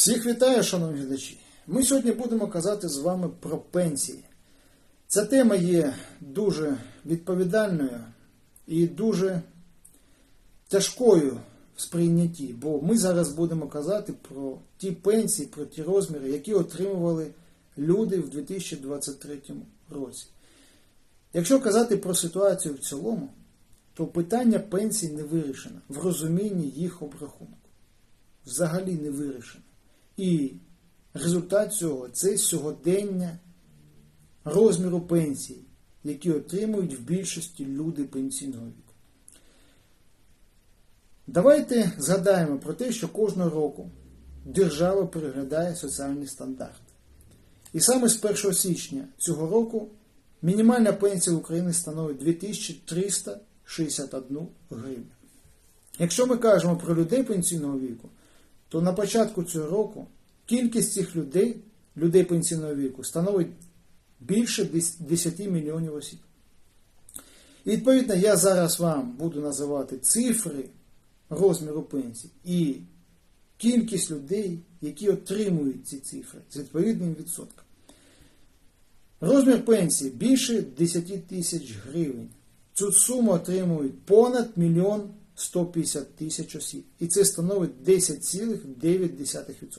Всіх вітаю, шановні глядачі. Ми сьогодні будемо казати з вами про пенсії. Ця тема є дуже відповідальною і дуже тяжкою в сприйнятті, бо ми зараз будемо казати про ті пенсії, про ті розміри, які отримували люди в 2023 році. Якщо казати про ситуацію в цілому, то питання пенсій не вирішено в розумінні їх обрахунку. Взагалі не вирішено. І результат цього це сьогодення розміру пенсій, які отримують в більшості люди пенсійного віку. Давайте згадаємо про те, що кожного року держава переглядає соціальні стандарти. І саме з 1 січня цього року мінімальна пенсія в Україні становить 2361 гривню. Якщо ми кажемо про людей пенсійного віку, то на початку цього року кількість цих людей, людей пенсійного віку, становить більше 10 мільйонів осіб. І відповідно я зараз вам буду називати цифри розміру пенсій і кількість людей, які отримують ці цифри з відповідним відсотком. Розмір пенсії більше 10 тисяч гривень. Цю суму отримують понад мільйон 150 тисяч осіб. І це становить 10,9%.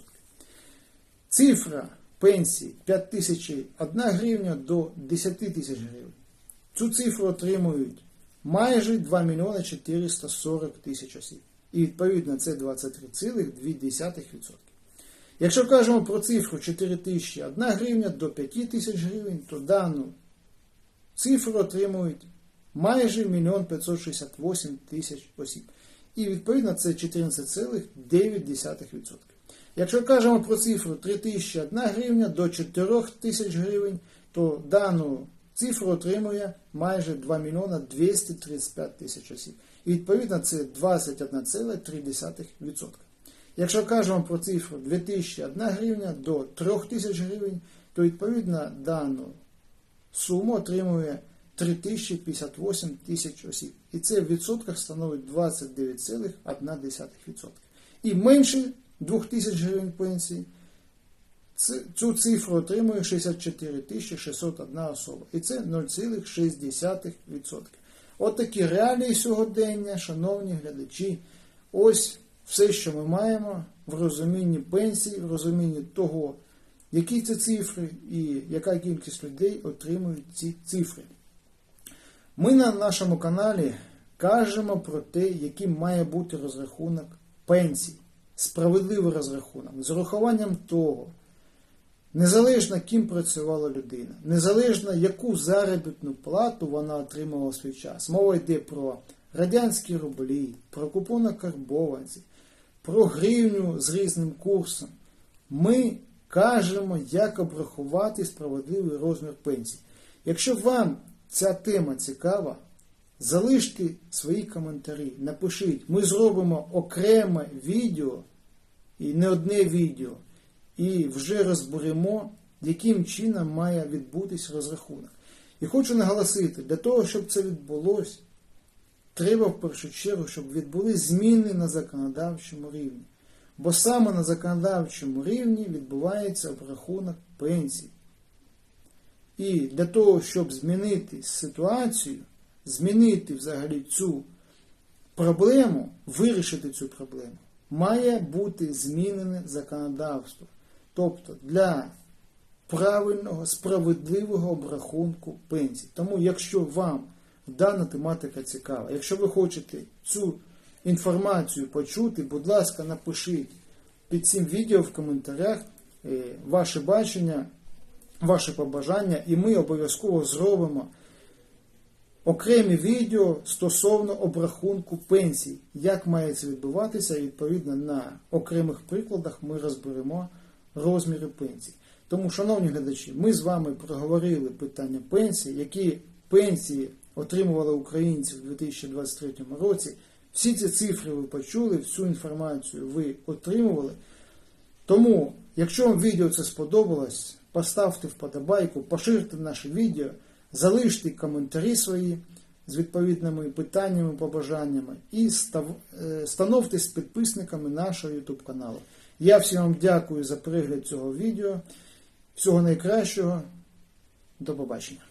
Цифра пенсії 5001 гривня до 10 тисяч гривень. Цю цифру отримують майже 2 мільйони 440 тисяч осіб. І відповідно це 23,2%. Якщо кажемо про цифру 4001 гривня до 5 тисяч гривень, то дану цифру отримують майже 1 568 тисяч осіб. І відповідно це 14,9%. Якщо кажемо про цифру 3001 гривня до 4 тисяч гривень, то дану цифру отримує майже 2 мільйона 235 тисяч осіб. І відповідно це 21,3%. Якщо кажемо про цифру 2001 гривня до 3 тисяч гривень, то відповідно дану суму отримує 3058 тисяч осіб. І це в відсотках становить 29,1%. І менше 2000 гривень пенсії цю цифру отримує 64 601 особа. І це 0,6%. От такі реалії сьогодення, шановні глядачі. Ось все, що ми маємо в розумінні пенсії, в розумінні того, які це цифри і яка кількість людей отримують ці цифри. Ми на нашому каналі кажемо про те, яким має бути розрахунок пенсій, справедливий розрахунок, з урахуванням того, незалежно ким працювала людина, незалежно яку заробітну плату вона отримала в свій час. Мова йде про радянські рублі, про купони карбованці, про гривню з різним курсом. Ми кажемо, як обрахувати справедливий розмір пенсії. Якщо вам ця тема цікава, залиште свої коментарі, напишіть, ми зробимо окреме відео і не одне відео, і вже розберемо, яким чином має відбутись розрахунок. І хочу наголосити, для того, щоб це відбулося, треба в першу чергу, щоб відбули зміни на законодавчому рівні. Бо саме на законодавчому рівні відбувається обрахунок пенсій. І для того, щоб змінити ситуацію, змінити взагалі цю проблему, вирішити цю проблему, має бути змінене законодавство. Тобто для правильного, справедливого обрахунку пенсій. Тому, якщо вам дана тематика цікава, якщо ви хочете цю інформацію почути, будь ласка, напишіть під цим відео в коментарях е, ваше бачення ваші побажання, і ми обов'язково зробимо окремі відео стосовно обрахунку пенсій, як має це відбуватися, і відповідно на окремих прикладах ми розберемо розміри пенсій. Тому, шановні глядачі, ми з вами проговорили питання пенсій, які пенсії отримували українці в 2023 році. Всі ці цифри ви почули, всю інформацію ви отримували. Тому, якщо вам відео це сподобалось, поставте вподобайку, поширте наше відео, залиште коментарі свої, з відповідними питаннями, побажаннями і е, становтесь підписниками нашого YouTube каналу. Я всім вам дякую за перегляд цього відео. Всього найкращого. До побачення.